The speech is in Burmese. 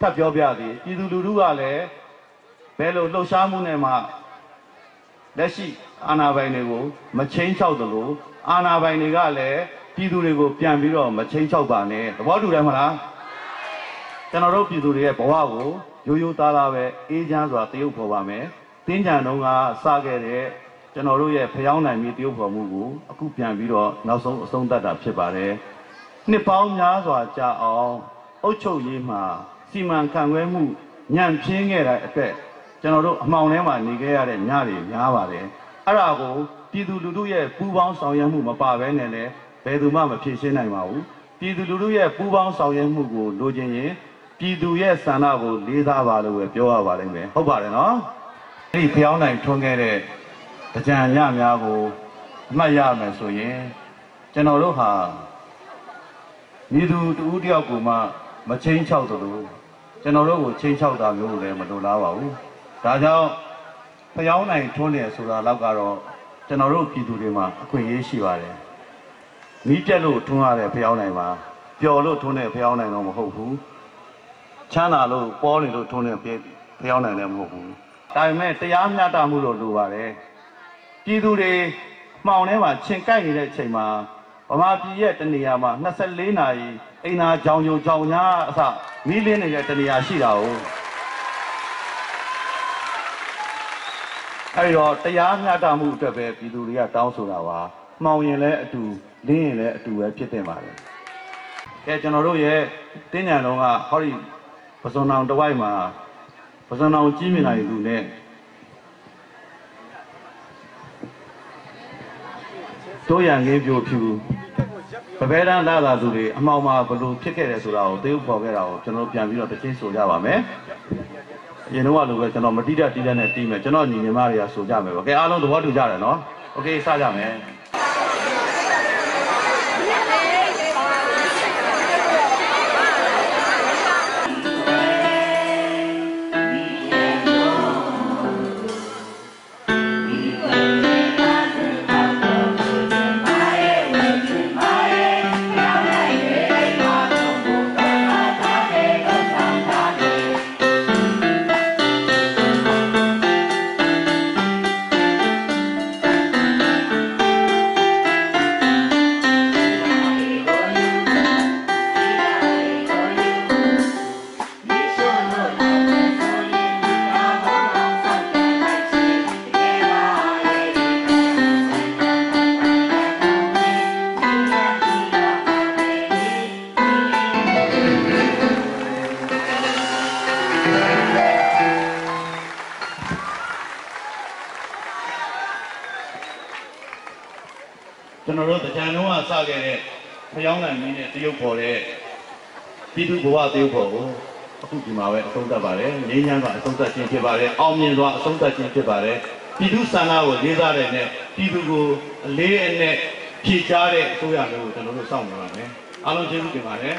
ထပ်ပြောပြသည်ပြည်သူလူထုကလည်းဘယ်လိုလှုပ်ရှားမှုနဲ့မှလက်ရှိအာဏာပိုင်တွေကိုမချင်းချောက်သလိုအာဏာပိုင်တွေကလည်းပြည်သူတွေကိုပြန်ပြီးတော့မချင်းချောက်ပါနဲ့သဘောတူတယ်မလားကျွန်တော်တို့ပြည်သူတွေရဲ့ဘဝကိုရိုးရိုးသားသားပဲအေးချမ်းစွာတရုပ်ဖော်ပါမယ်တင်းကြံတုန်းကစခဲ့တဲ့ကျွန်တော်တို့ရဲ့ဖျောင်းနိုင်ပြီးတရုပ်ဖော်မှုကိုအခုပြန်ပြီးတော့နောက်ဆုံးအဆုံးသတ်တာဖြစ်ပါတယ်နှစ်ပေါင်းများစွာကြာအောင်အုတ်ချုပ်ရေးမှာ စီမံခန့်ခွဲမှုညံ့ဖျင်းခဲ့တဲ့အတွက်ကျွန်တော်တို့အမှောင်ထဲမှာနေခဲ့ရတဲ့ညတွေများပါတယ်အဲ့ဒါကိုပြည်သူလူထုရဲ့ပူးပေါင်းဆောင်ရွက်မှုမပါဘဲနဲ့လည်းဘယ်သူမှမဖြေရှင်းနိုင်ပါဘူးပြည်သူလူထုရဲ့ပူးပေါင်းဆောင်ရွက်မှုကိုလိုချင်ရင်ပြည်သူရဲ့ဆန္ဒကိုလေးစားပါလို့ပဲပြောရပါလိမ့်မယ်ဟုတ်ပါတယ်နော်အဲ့ဒီဖျောင်းနိုင်ထွန်းခဲ့တဲ့ကြံရများကိုအမှတ်ရမယ်ဆိုရင်ကျွန်တော်တို့ဟာမိသူတူဦးတယောက်ကိုမှ မချင်းချောက်သလိုကျွန်တော်တို့ကိုချင်းချောက်တာမျိုးလည်းမလိုလားပါဘူး။ဒါကြောင့်ဖျောင်းနိုင်ထွန်းတယ်ဆိုတာတော့ကတော့ကျွန်တော်တို့ပြည်သူတွေမှာအခွင့်အရေးရှိပါတယ်။မီးပြက်လို့ထွန်းရတဲ့ဖျောင်းနိုင်ပါပျော်လို့ထွန်းတဲ့ဖျောင်းနိုင်တော့မဟုတ်ဘူး။ချမ်းသာလို့ပေါ်နေလို့ထွန်းတဲ့ဖျောင်းနိုင်လည်းမဟုတ်ဘူး။ဒါပေမဲ့တရားမျှတမှုလို့လိုပါတယ်။ပြည်သူတွေမှောင်ထဲမှာချင်းကိုက်နေတဲ့အချိန်မှာ ဗမာပြည်ရဲ့တနေရာမှာ24နာရီအိမ်သာကြောင်ကြုံကြောင်ညာအစမီးလင်းနေတဲ့တနေရာရှိတာ哦အဲဒီတော့တရားမျှတမှုအတွက်ပဲပြည်သူတွေကတောင်းဆိုတာပါမှောင်ရင်လည်းအတူလင်းရင်လည်းအတူပဲဖြစ်တင်ပါတယ်ကဲကျွန်တော်တို့ရဲ့တင်းညံတော်ကဟောဒီပဇွန်အောင်တစ်ဝိုက်မှာပဇွန်အောင်ကြီးမြင်နိုင်လူနဲ့တို့ရန်ကင်းပြိုဖြူ ပပဲတန်းလာတာသူတွေအမှောင်မှာဘလို့ဖြစ်ခဲ့တယ်ဆိုတာကိုသေဥပေါ်ခဲ့တာကိုကျွန်တော်ပြန်ပြီးတော့တစ်ချင်းဆိုကြပါမယ်။အရင်တော့လိုပဲကျွန်တော်မတိတတိတနဲ့တီးမယ်ကျွန်တော်ညီညီမတွေကဆိုကြမယ်ပေါ့။ကဲအားလုံးသဘောတူကြတယ်နော်။ Okay စကြမယ်။ ကျွန်တော်တို့တရားလုံးကစခဲ့တဲ့ဖျောင်းနိုင်မင်းနဲ့တရုတ်ပေါ်တဲ့ပြည်သူဘဝတရုတ်ပေါ်ကိုအခုဒီမှာပဲအဆုံးသတ်ပါတယ်ငြိမ်းချမ်းစွာအဆုံးသတ်ခြင်းဖြစ်ပါတယ်အောင်မြင်စွာအဆုံးသတ်ခြင်းဖြစ်ပါတယ်ပြည်သူစံနာကိုလေးစားတဲ့နဲ့ပြည်သူကိုအလေးအနက်ဖြည့်ချတဲ့အစိုးရမျိုးကိုကျွန်တော်တို့စောင့်နေပါမယ်အားလုံးကျေးဇူးတင်ပါတယ်